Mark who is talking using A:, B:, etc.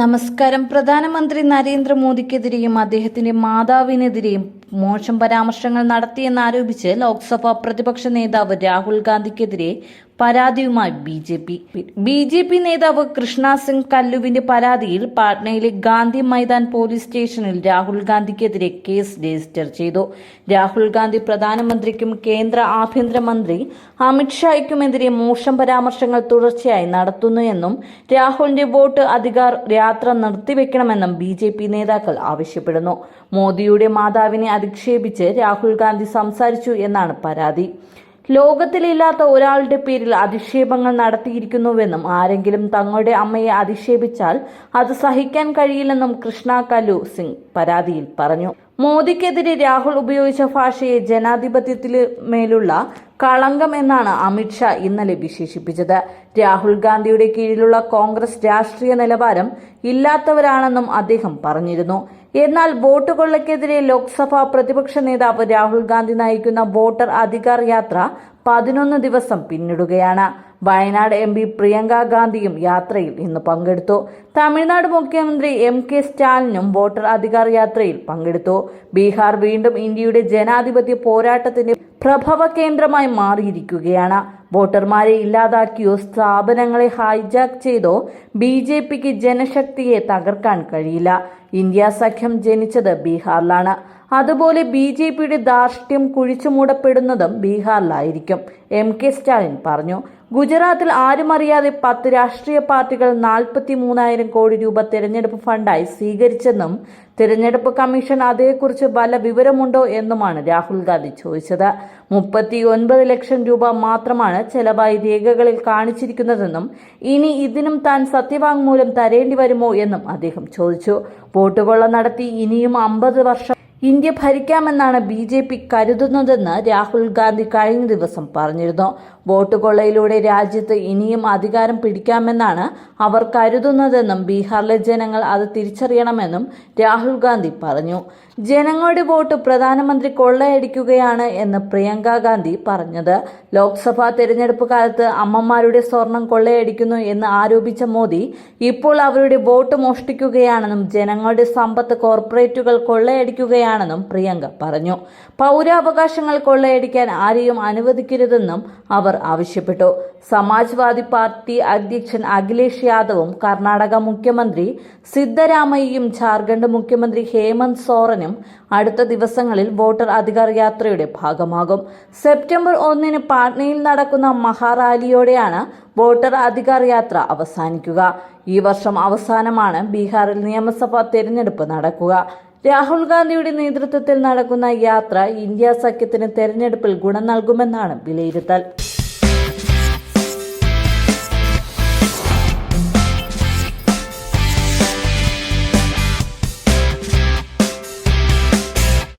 A: നമസ്കാരം. പ്രധാനമന്ത്രി നരേന്ദ്രമോദിക്കെതിരെയും അദ്ദേഹത്തിന്റെ മാതാവിനെതിരെയും മോശം പരാമർശങ്ങൾ നടത്തിയെന്നാരോപിച്ച് ലോക്സഭാ പ്രതിപക്ഷ നേതാവ് രാഹുൽ ഗാന്ധിക്കെതിരെ പരാതിയുമായി B J P. B J P നേതാവ് കൃഷ്ണ സിംഗ് കല്ലുവിന്റെ പരാതിയിൽ പാട്നയിലെ ഗാന്ധി മൈതാൻ പോലീസ് സ്റ്റേഷനിൽ രാഹുൽ ഗാന്ധിക്കെതിരെ കേസ് രജിസ്റ്റർ ചെയ്തു. രാഹുൽ ഗാന്ധി പ്രധാനമന്ത്രിക്കും കേന്ദ്ര ആഭ്യന്തരമന്ത്രി അമിത്ഷായ്ക്കുമെതിരെ മോശം പരാമർശങ്ങൾ തുടർച്ചയായി നടത്തുന്നുവെന്നും രാഹുലിന്റെ വോട്ട് അധികാർ യാത്ര നിർത്തിവെക്കണമെന്നും ബി നേതാക്കൾ ആവശ്യപ്പെടുന്നു. മോദിയുടെ മാതാവിനെ അധിക്ഷേപിച്ച് രാഹുൽ ഗാന്ധി സംസാരിച്ചു എന്നാണ് പരാതി. ലോകത്തിലില്ലാത്ത ഒരാളുടെ പേരിൽ അധിക്ഷേപങ്ങൾ നടത്തിയിരിക്കുന്നുവെന്നും ആരെങ്കിലും തങ്ങളുടെ അമ്മയെ അധിക്ഷേപിച്ചാൽ അത് സഹിക്കാൻ കഴിയില്ലെന്നും കൃഷ്ണ കലു സിംഗ് പരാതിയിൽ പറഞ്ഞു. മോദിക്കെതിരെ രാഹുൽ ഉപയോഗിച്ച ഭാഷയെ ജനാധിപത്യത്തിന് മേലുള്ള കളങ്കം എന്നാണ് അമിത്ഷാ ഇന്നലെ വിശേഷിപ്പിച്ചത്. രാഹുൽ ഗാന്ധിയുടെ കീഴിലുള്ള കോൺഗ്രസ് രാഷ്ട്രീയ നിലവാരം ഇല്ലാത്തവരാണെന്നും അദ്ദേഹം പറഞ്ഞിരുന്നു. എന്നാൽ വോട്ട് കൊള്ളയ്ക്കെതിരെ ലോക്സഭാ പ്രതിപക്ഷ നേതാവ് രാഹുൽ ഗാന്ധി നയിക്കുന്ന വോട്ടർ അധികാർ യാത്ര പതിനൊന്ന് ദിവസം പിന്നിടുകയാണ്. വയനാട് എം പി പ്രിയങ്ക ഗാന്ധിയും യാത്രയിൽ ഇന്ന് പങ്കെടുത്തു. തമിഴ്നാട് മുഖ്യമന്ത്രി എം കെ സ്റ്റാലിനും വോട്ടർ അധികാർ യാത്രയിൽ പങ്കെടുത്തു. ബീഹാർ വീണ്ടും ഇന്ത്യയുടെ ജനാധിപത്യ പോരാട്ടത്തിന്റെ പ്രഭവ കേന്ദ്രമായി മാറിയിരിക്കുകയാണ്. വോട്ടർമാരെ ഇല്ലാതാക്കിയോ സ്ഥാപനങ്ങളെ ഹൈജാക്ക് ചെയ്തോ ബി ജെ പിക്ക് ജനശക്തിയെ തകർക്കാൻ കഴിയില്ല. ഇന്ത്യ സഖ്യം ജനിച്ചത് ബീഹാറിലാണ്. അതുപോലെ ബി ജെ പിയുടെ ധാർഷ്ട്യം കുഴിച്ചുമൂടപ്പെടുന്നതും ബീഹാറിലായിരിക്കും. എം കെ സ്റ്റാലിൻ പറഞ്ഞു ഗുജറാത്തിൽ ആരും അറിയാതെ പത്ത് രാഷ്ട്രീയ പാർട്ടികൾ നാൽപ്പത്തി മൂന്നായിരം കോടി രൂപ തെരഞ്ഞെടുപ്പ് ഫണ്ടായി സ്വീകരിച്ചെന്നും തെരഞ്ഞെടുപ്പ് കമ്മീഷൻ അതേക്കുറിച്ച് വല്ല വിവരമുണ്ടോ എന്നുമാണ് രാഹുൽ ഗാന്ധി ചോദിച്ചത്. മുപ്പത്തി ഒൻപത് ലക്ഷം രൂപ മാത്രമാണ് ചെലവായി രേഖകളിൽ കാണിച്ചിരിക്കുന്നതെന്നും ഇനി ഇതിനും താൻ സത്യവാങ്മൂലം തരേണ്ടി വരുമോ എന്നും അദ്ദേഹം ചോദിച്ചു. വോട്ടുകൊള്ള നടത്തി ഇനിയും അമ്പത് വർഷം ഇന്ത്യ ഭരിക്കാമെന്നാണ് ബി ജെ പി കരുതുന്നതെന്ന് രാഹുൽ ഗാന്ധി കഴിഞ്ഞ ദിവസം പറഞ്ഞിരുന്നു. വോട്ട് കൊള്ളയിലൂടെ രാജ്യത്ത് ഇനിയും അധികാരം പിടിക്കാമെന്നാണ് അവർ കരുതുന്നതെന്നും ബീഹാറിലെ ജനങ്ങൾ അത് തിരിച്ചറിയണമെന്നും രാഹുൽ ഗാന്ധി പറഞ്ഞു. ജനങ്ങളുടെ വോട്ട് പ്രധാനമന്ത്രി കൊള്ളയടിക്കുകയാണ് എന്ന് പ്രിയങ്ക ഗാന്ധി പറഞ്ഞത്. ലോക്സഭാ തെരഞ്ഞെടുപ്പ് കാലത്ത് അമ്മമാരുടെ സ്വർണം കൊള്ളയടിക്കുന്നു എന്ന് ആരോപിച്ച മോദി ഇപ്പോൾ അവരുടെ വോട്ട് മോഷ്ടിക്കുകയാണെന്നും ജനങ്ങളുടെ സമ്പത്ത് കോർപ്പറേറ്റുകൾ കൊള്ളയടിക്കുകയാണെന്നും പ്രിയങ്ക പറഞ്ഞു. പൗരാവകാശങ്ങൾ കൊള്ളയടിക്കാൻ ആരെയും അനുവദിക്കരുതെന്നും അവർ ആവശ്യപ്പെട്ടു. സമാജ്വാദി പാർട്ടി അധ്യക്ഷൻ അഖിലേഷ് യാദവും കർണാടക മുഖ്യമന്ത്രി സിദ്ധരാമയ്യയും ജാർഖണ്ഡ് മുഖ്യമന്ത്രി ഹേമന്ത് സോറനും അടുത്ത ദിവസങ്ങളിൽ വോട്ടർ അധികാർ യാത്രയുടെ ഭാഗമാകും. സെപ്റ്റംബർ ഒന്നിന് പാട്നയിൽ നടക്കുന്ന മഹാറാലിയോടെയാണ് വോട്ടർ അധികാർ യാത്ര അവസാനിക്കുക. ഈ വർഷം അവസാനമാണ് ബീഹാറിൽ നിയമസഭാ തെരഞ്ഞെടുപ്പ് നടക്കുക. രാഹുൽ ഗാന്ധിയുടെ നേതൃത്വത്തിൽ നടക്കുന്ന യാത്ര ഇന്ത്യ സഖ്യത്തിന് തെരഞ്ഞെടുപ്പിൽ ഗുണം നൽകുമെന്നാണ് വിലയിരുത്തൽ.